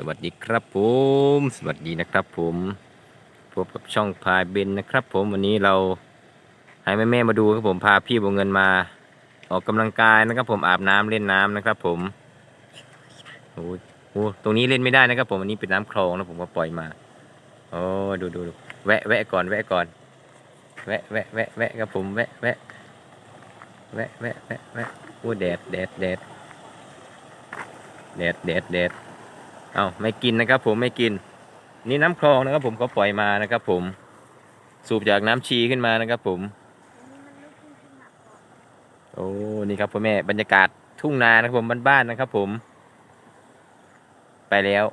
สวัสดีครับผม สวัสดีนะครับผมพบกับช่องพายเบนนะครับ ผมวันนี้เราให้แม่แม่ๆมาดูครับผมพาพี่บัวเงินมา ออกกำลังกายนะครับ ผมอาบน้ำเล่นน้ำนะครับ ผมโอ้ยโอ้ตรงนี้เล่นไม่ได้นะครับ ผมอันนี้เป็นน้ำคลองนะผมก็ปล่อยมาโอ้ดูดูดูแวะแวะก่อนแวะก่อน แวะแวะแวะแวะครับผมแวะแวะแวะแวะแวะแวะโอ้แดดแดดแดดแดดแดดแดด เอาไม่กินนะครับ ผมไม่กิน นี่น้ำคลองนะครับ ผมเขาปล่อยมานะครับ ผม สูบจากน้ำชีขึ้นมานะครับ ผม โอ้นี่ครับพ่อแม่บรรยากาศทุ่งนานะครับผมบ้านๆนะครับ ผม ไปแล้ว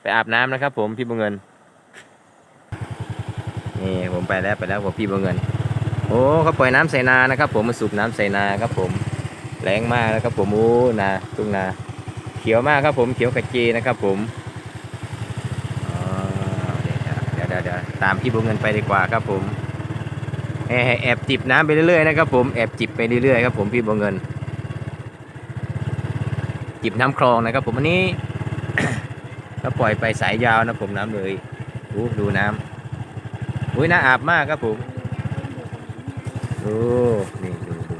ไปอาบน้ำนะครับ ผมพี่บัวเงินนี่ผมไปแล้วไปแล้วผมพี่บัวเงิน โอ้เขาปล่อยน้ำใส่นานะครับ ผมมาสูบน้ำใส่นาครับ ผมแรงมากนะครับ ผมโอ้นาทุ่งนา ขียวมากครับผมเขียวขจีนะครับผมเดี๋ยวเดี๋ยวตามพี่บุเงินไปดีกว่าครับผมแอบจิบน้ำไปเรื่อยๆนะครับผมแอบจิบไปเรื่อยๆครับผมพี่บุเงิน จิบน้ำคลองนะครับ ผมอันนี้ก็ปล่อยไปสายยาวนะผมน้ำเลยอู้ดูน้ำอุ้ยน่าอาบมากครับผมโอ้นี่ดูดู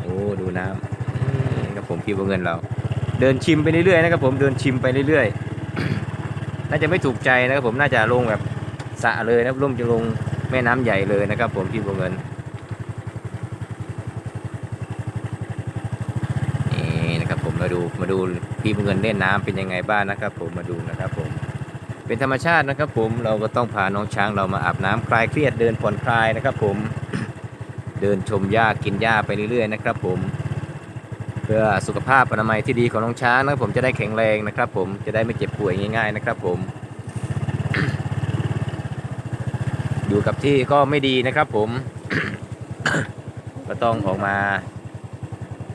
โอ้ดูน้ำนี่ครับผมพี่บุเงินเรา เดินชิมไปเรื่อยๆนะครับผมเดินชิมไปเรื่อยๆ น่าจะไม่ถูกใจนะครับผมน่าจะลงแบบสะเลยนะรับลงจะลงแม่น้ำใหญ่เลยนะครับ ผมพี่บัวเงินนี่นะครับผมมาดูมาดูพี่บัวเงินเล่นน้ำเป็นยังไงบ้างนะครับ ผมมาดูนะครับผมเป็นธรรมชาตินะครับ ผมเราก็ต้องพาน้องช้างเรามาอาบน้ำคลายเครียดเดินผ่อนคลายนะครับ ผมเดินชมหญ้ากินหญ้าไปเรื่อยๆนะครับ ผม เพื่อสุขภาพอนามัยที่ดีของน้องช้างนะครับผมจะได้แข็งแรงนะครับ ผมจะได้ไม่เจ็บป่วยง่าย ๆนะครับ ผม อยู่กับที่ก็ไม่ดีนะครับ ผม ก็ต้องออกมา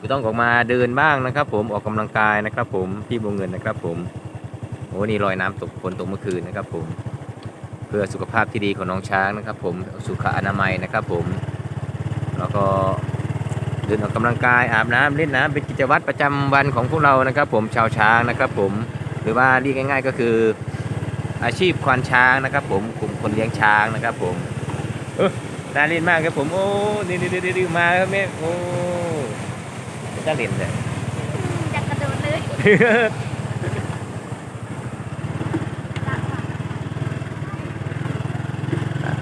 ก็ต้องออกมาเดินบ้างนะครับ ผมออกกำลังกายนะครับ ผมพี่บวงเงินนะครับ ผมโอ้นี่รอยน้ำตกฝนตกเมื่อคืนนะครับ ผม เพื่อสุขภาพที่ดีของน้องช้างนะครับ ผมสุขอนามัยนะครับ ผม แล้วก็ เดินออกกำลังกายอาบน้ำเล่นน้ำเป็นกิจวัตรประจำวันของพวกเรานะครับ ผมชาวช้างนะครับ ผมหรือว่าเรียกง่าย ๆ ก็คืออาชีพควานช้างนะครับ ผมกลุ่มคนเลี้ยงช้างนะครับ ผมเออน่าเล่นมากครับผมโอ้ดีดีดีดีมาครับแม่โอ้น่าเล่นเลยจะกระโดดเลย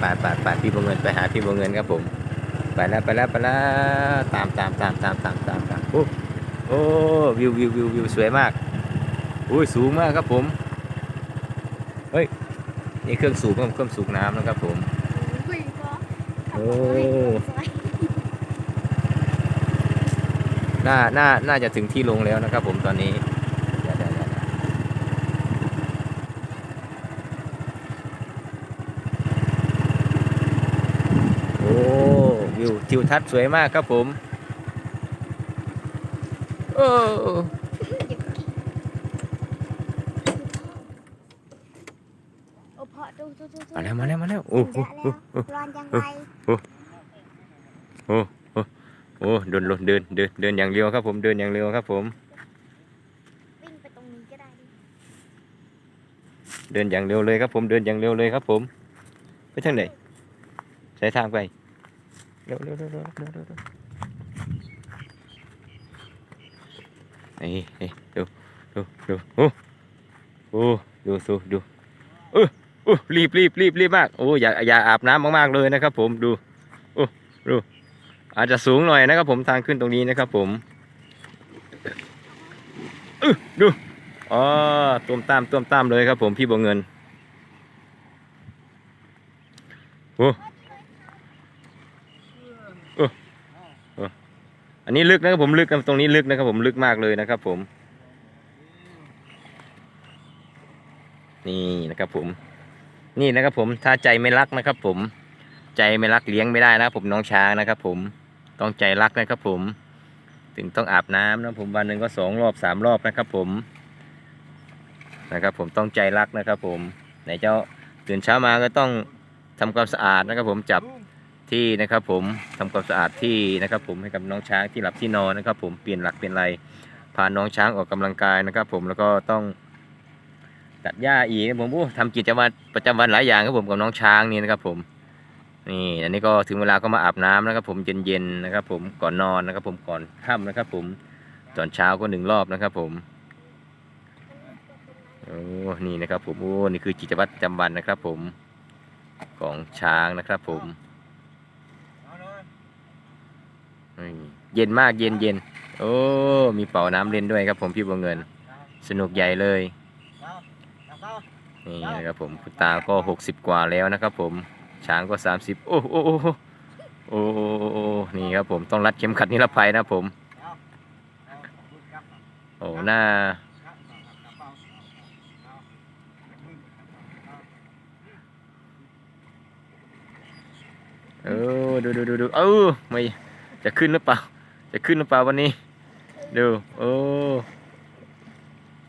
ไปไปไปพี่บัวเงินไปหาพี่บัวเงินครับผม ไปแล้วไปแล้วไปแล้วตามตามตามตามตามตามตามโอ้โอ้วิววิววิววิวสวยมากอุ้ยสูงมากครับผมเฮ้ยนี่เครื่องสูบเครื่องสูบน้ำนะครับผมโอ้น่าน่าน่าจะถึงที่ลงแล้วนะครับผมตอนนี้เดี๋ยวเดี๋ยวเดี๋ยวเดี๋ยวโอ้ วิวทิวทัศน์สวยมากครับผม โอ้โอ้พอดูดูดูมาแล้วมาแล้วมาแล้วโอ้โหร้อนจังไรโอ้เดินเดินเดินเดินอย่างเร็วครับผมเดินอย่างเร็วครับผมวิ่งไปตรงนี้ก็ได้เดินอย่างเร็วเลยครับผมเดินอย่างเร็วเลยครับผมไปทางไหนใช้ทางไปเร็วเร็วเร็วเร็วเร็วเร็วเร็วเฮ้ยเฮ้ยดูดูดูโอ้โอ้ดูสูดูเออโอ้รีบรีบรีบรีบมากโอ้อย่าอย่าอาบน้ำมากๆเลยนะครับ ผมดูโอ้ดูอาจจะสูงหน่อยนะครับ ผมทางขึ้นตรงนี้นะครับ ผมเออดูอ๋อต้มตามต้มตามเลยครับ ผมพี่บัวเงินโอ้โอ้โอ้ อันนี้ลึกนะครับผมลึกนะตรงนี้ลึกนะครับผมลึกมากเลยนะครับผมนี่นะครับผม นี่นะครับผมถ้าใจไม่รักนะครับ ผม ใจไม่รักเลี้ยงไม่ได้นะครับผมน้องช้างนะครับ ผมต้องใจรักนะครับผม ถึงต้องอาบน้ำนะผมวันหนึ่งก็สองรอบสามรอบนะครับ ผมนะครับ ผมต้องใจรักนะครับ ผมไหนเจ้าตื่นเช้ามาก็ต้องทำความสะอาดนะครับ ผมจับ ที่นะครับผมทำความสะอาดที่นะครับผมให้กับน้องช้างที่หลับที่นอนนะครับ ผมเปลี่ยนหลักเปลี่ยนไรพาน้องช้างออกกำลังกายนะครับ ผมแล้วก็ต้องตัดหญ้าอีกนะผมโอ้ทำกิจวัตรประจำวันหลายอย่างครับผมกับน้องช้างนี่นะครับ ผมนี่อันนี้ก็ถึงเวลาก็มาอาบน้ำนะครับ ผมเย็นๆนะครับ ผมก่อนนอนนะครับ ผมก่อนค่ำนะครับ ผมตอนเช้าก็หนึ่งรอบนะครับ ผมโอ้นี่นะครับ ผมโอ้นี่คือกิจวัตรประจำวันนะครับ ผมของช้างนะครับ ผมนี่ เย็นมากเย็นเย็นโอ้ มีเป่าน้ำเล่นด้วยครับผมพี่บัวเงิน สนุกใหญ่เลยนี่นะครับผมคุณตาก็หกสิบกว่าแล้วนะครับผมช้างก็สามสิบโอ้โอ้โอ้โอ้โอ้โอ้โอ้นี่ครับผมต้องรัดเข็มขัดนิรภัยนะผมโอ้หน้าเออดูดูดูดูเออไม่จะขึ้นหรือเปล่า จะขึ้นหรือเปล่าวันนี้ ดู โอ้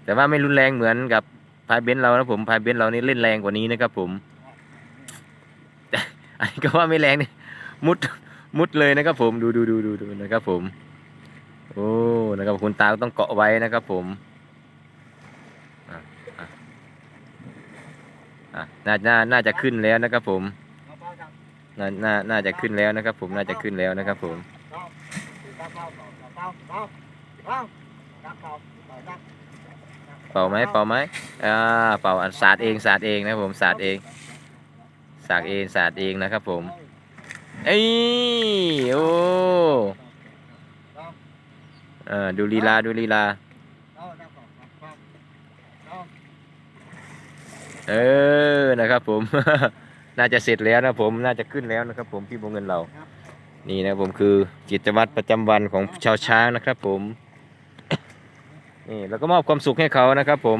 แต่ว่าไม่รุนแรงเหมือนกับพายเบนเรานะผมพายเบนเรานี่เล่นแรงกว่านี้นะครับผมแต่อันนี้ก็ว่าไม่แรงนี่มุดมุดเลยนะครับผมดูดูดูดูดูนะครับผม โอ้นะครับคุณตาต้องเกาะไว้นะครับผมอะอะอะน่าน่าน่าจะขึ้นแล้วนะครับผมน่าน่าน่าจะขึ้นแล้วนะครับผมน่าจะขึ้นแล้วนะครับผม เป่าไหมเป่าไหมอ่าเป่าอันสาดเองสาดเองนะครับผมสาดเองสาดเองสาดเองนะครับผมเอ้ยโอ้เออดูลีลาดูลีลาเออนะครับผม น่าจะเสร็จแล้วนะผม น่าจะขึ้นแล้วนะครับผมพี่บงเงินเรา นี่นะครับผมคือกิจวัตรประจำวันของชาวช้างนะครับ ผมนี่แล้วก็มอบความสุขให้เขานะครับ ผม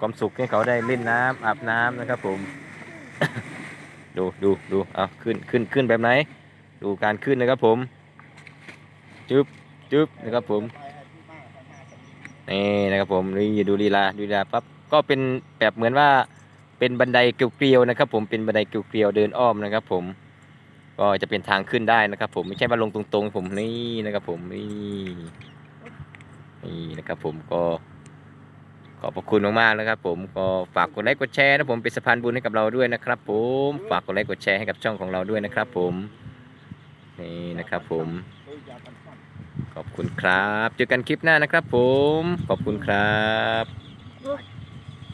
ความสุขให้เขาได้เล่นน้ำอาบน้ำนะครับ ผม ดูดูดูเอาขึ้นขึ้นขึ้นแบบไหน ดูการขึ้นนะครับ ผมจึ๊บจึ๊บนะครับ ผมนี่นะครับ ผมนี่ดูลีลาดูลีลาปั๊บก็เป็นแบบเหมือนว่าเป็นบันไดเกลียวๆนะครับ ผมเป็นบันไดเกลียวๆเดินอ้อมนะครับ ผม ก็จะเป็นทางขึ้นได้นะครับ ผมไม่ใช่ว่าลงตรงๆ ผมนี่นะครับ ผมนี่นี่นะครับ ผมก็ขอบพระคุณมากๆนะครับ ผมก็ฝากกดไลค์กดแชร์นะผมเป็นสะพานบุญให้กับเราด้วยนะครับ ผมฝากกดไลค์กดแชร์ให้กับช่องของเราด้วยนะครับ ผมนี่นะครับ ผมขอบคุณครับ เจอกันคลิปหน้านะครับ ผมขอบคุณครับ